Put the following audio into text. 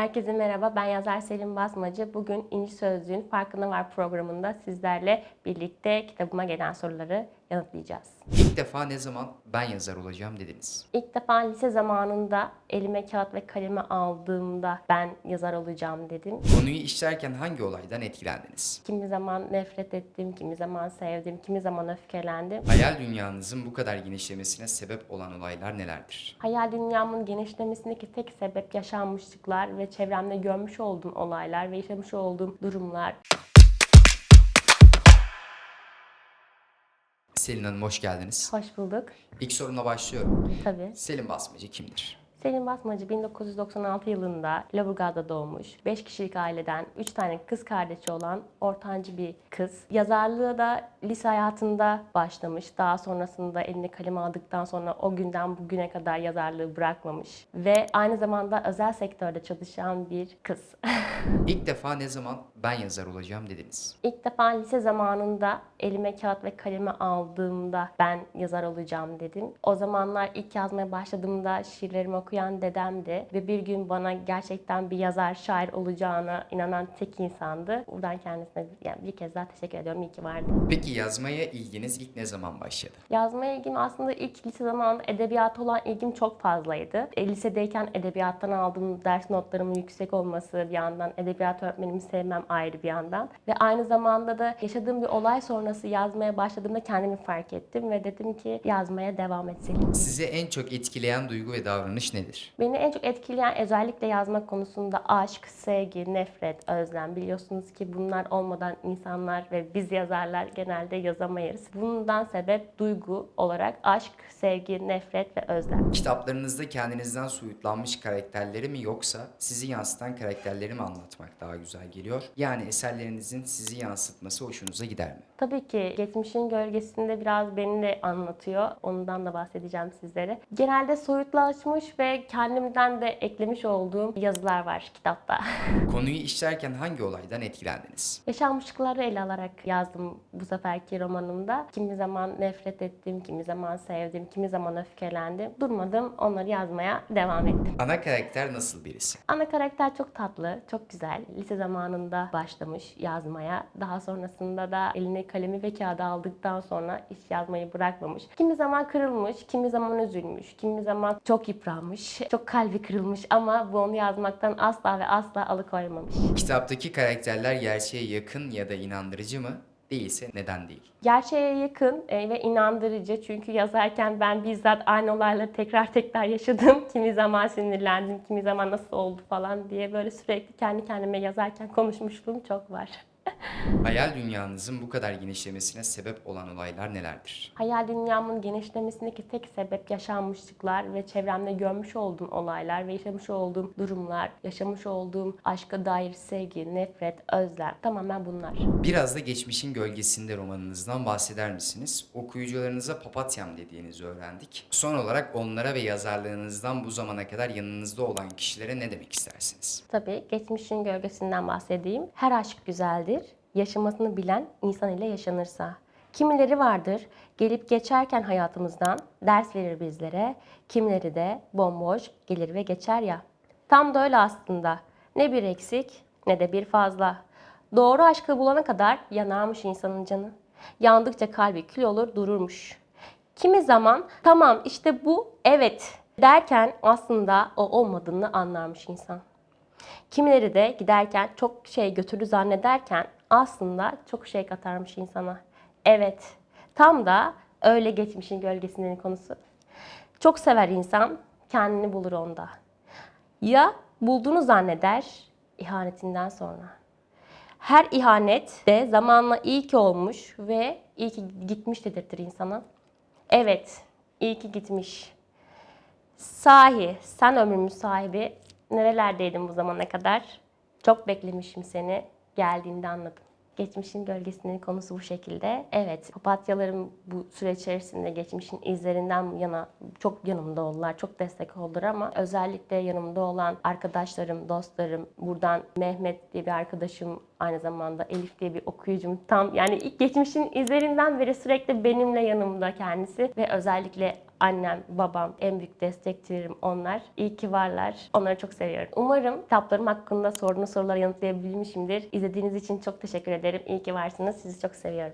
Herkese merhaba, ben yazar Selim Basmacı. Bugün İnci Sözlüğün Farkına Var programında sizlerle birlikte kitabıma gelen soruları yanıtlayacağız. İlk defa ne zaman ben yazar olacağım dediniz? İlk defa lise zamanında elime kağıt ve kalemi aldığımda ben yazar olacağım dedim. Konuyu işlerken hangi olaydan etkilendiniz? Kimi zaman nefret ettim, kimi zaman sevdim, kimi zaman öfkelendim. Hayal dünyanızın bu kadar genişlemesine sebep olan olaylar nelerdir? Hayal dünyamın genişlemesindeki tek sebep yaşanmışlıklar ve çevremde görmüş olduğum olaylar ve yaşamış olduğum durumlar. Selin Hanım hoş geldiniz. Hoş bulduk. İlk sorumla başlıyorum. Tabii. Selim Basmacı kimdir? Selim Basmacı 1996 yılında Laburga'da doğmuş. 5 kişilik aileden 3 tane kız kardeşi olan ortancı bir kız. Yazarlığa da lise hayatında başlamış. Daha sonrasında eline kalem aldıktan sonra o günden bugüne kadar yazarlığı bırakmamış. Ve aynı zamanda özel sektörde çalışan bir kız. İlk defa ne zaman ben yazar olacağım dediniz? İlk defa lise zamanında elime kağıt ve kalemi aldığımda ben yazar olacağım dedim. O zamanlar ilk yazmaya başladığımda şiirlerimi okuyan dedemdi ve bir gün bana gerçekten bir yazar, şair olacağına inanan tek insandı. Buradan kendisine yani bir kez daha teşekkür ediyorum. İyi ki vardı. Peki yazmaya ilginiz ilk ne zaman başladı? Yazmaya ilgim aslında ilk lise zamanında edebiyata olan ilgim çok fazlaydı. E, lisedeyken edebiyattan aldığım ders notlarımın yüksek olması bir yandan, edebiyat öğretmenimi sevmem ayrı bir yandan. Ve aynı zamanda da yaşadığım bir olay sonrası yazmaya başladığımda kendimi fark ettim ve dedim ki yazmaya devam etmeliyim. Sizi en çok etkileyen duygu ve davranış nedir? Beni en çok etkileyen özellikle yazma konusunda aşk, sevgi, nefret, özlem. Biliyorsunuz ki bunlar olmadan insanlar ve biz yazarlar genelde yazamayız. Bundan sebep duygu olarak aşk, sevgi, nefret ve özlem. Kitaplarınızda kendinizden soyutlanmış karakterleri mi yoksa sizi yansıtan karakterleri mi anlatmak daha güzel geliyor? Yani eserlerinizin sizi yansıtması hoşunuza gider mi? Tabii ki geçmişin gölgesinde biraz beni de anlatıyor. Ondan da bahsedeceğim sizlere. Genelde soyutlaşmış ve kendimden de eklemiş olduğum yazılar var kitapta. Konuyu işlerken hangi olaydan etkilendiniz? Yaşanmışlıkları ele alarak yazdım bu seferki romanımda. Kimi zaman nefret ettim, kimi zaman sevdim, kimi zaman öfkelendim. Durmadım, onları yazmaya devam ettim. Ana karakter nasıl birisi? Ana karakter çok tatlı, çok güzel. Lise zamanında başlamış yazmaya. Daha sonrasında da eline kalemi ve kağıdı aldıktan sonra iş yazmayı bırakmamış. Kimi zaman kırılmış, kimi zaman üzülmüş, kimi zaman çok yıpranmış, çok kalbi kırılmış ama bu onu yazmaktan asla ve asla alıkoymamış. Kitaptaki karakterler gerçeğe yakın ya da inandırıcı mı? Değilse neden değil? Gerçeğe yakın e, ve inandırıcı çünkü yazarken ben bizzat aynı olayları tekrar tekrar yaşadım. Kimi zaman sinirlendim, kimi zaman nasıl oldu falan diye böyle sürekli kendi kendime yazarken konuşmuşluğum çok var. Hayal dünyanızın bu kadar genişlemesine sebep olan olaylar nelerdir? Hayal dünyamın genişlemesindeki tek sebep yaşanmışlıklar ve çevremde görmüş olduğum olaylar ve yaşamış olduğum durumlar, yaşamış olduğum aşka dair sevgi, nefret, özlem tamamen bunlar. Biraz da geçmişin gölgesinde romanınızdan bahseder misiniz? Okuyucularınıza papatyam dediğinizi öğrendik. Son olarak onlara ve yazarlığınızdan bu zamana kadar yanınızda olan kişilere ne demek istersiniz? Tabii geçmişin gölgesinden bahsedeyim. Her aşk güzeldir. Yaşamasını bilen insan ile yaşanırsa. Kimileri vardır gelip geçerken hayatımızdan ders verir bizlere. Kimileri de bomboş gelir ve geçer ya. Tam da öyle aslında. Ne bir eksik ne de bir fazla. Doğru aşkı bulana kadar yanarmış insanın canı. Yandıkça kalbi kül olur dururmuş. Kimi zaman tamam işte bu evet derken aslında o olmadığını anlarmış insan. Kimileri de giderken çok şey götürdü zannederken aslında çok şey katarmış insana. Evet, tam da öyle geçmişin gölgesinin konusu. Çok sever insan, kendini bulur onda. Ya bulduğunu zanneder ihanetinden sonra. Her ihanet de zamanla iyi ki olmuş ve iyi ki gitmiş dedirtir insana. Evet, iyi ki gitmiş. Sahi, sen ömrümün sahibi nerelerdeydin bu zamana kadar? Çok beklemişim seni. Geldiğinde anladım. Geçmişin gölgesinin konusu bu şekilde. Evet, papatyalarım bu süreç içerisinde geçmişin izlerinden yana çok yanımda oldular, çok destek oldular ama özellikle yanımda olan arkadaşlarım, dostlarım, buradan Mehmet diye bir arkadaşım, aynı zamanda Elif diye bir okuyucum tam yani ilk geçmişin izlerinden beri sürekli benimle yanımda kendisi ve özellikle Annem, babam, en büyük destekçilerim onlar. İyi ki varlar. Onları çok seviyorum. Umarım kitaplarım hakkında sorduğunuz soruları yanıtlayabilmişimdir. İzlediğiniz için çok teşekkür ederim. İyi ki varsınız. Sizi çok seviyorum.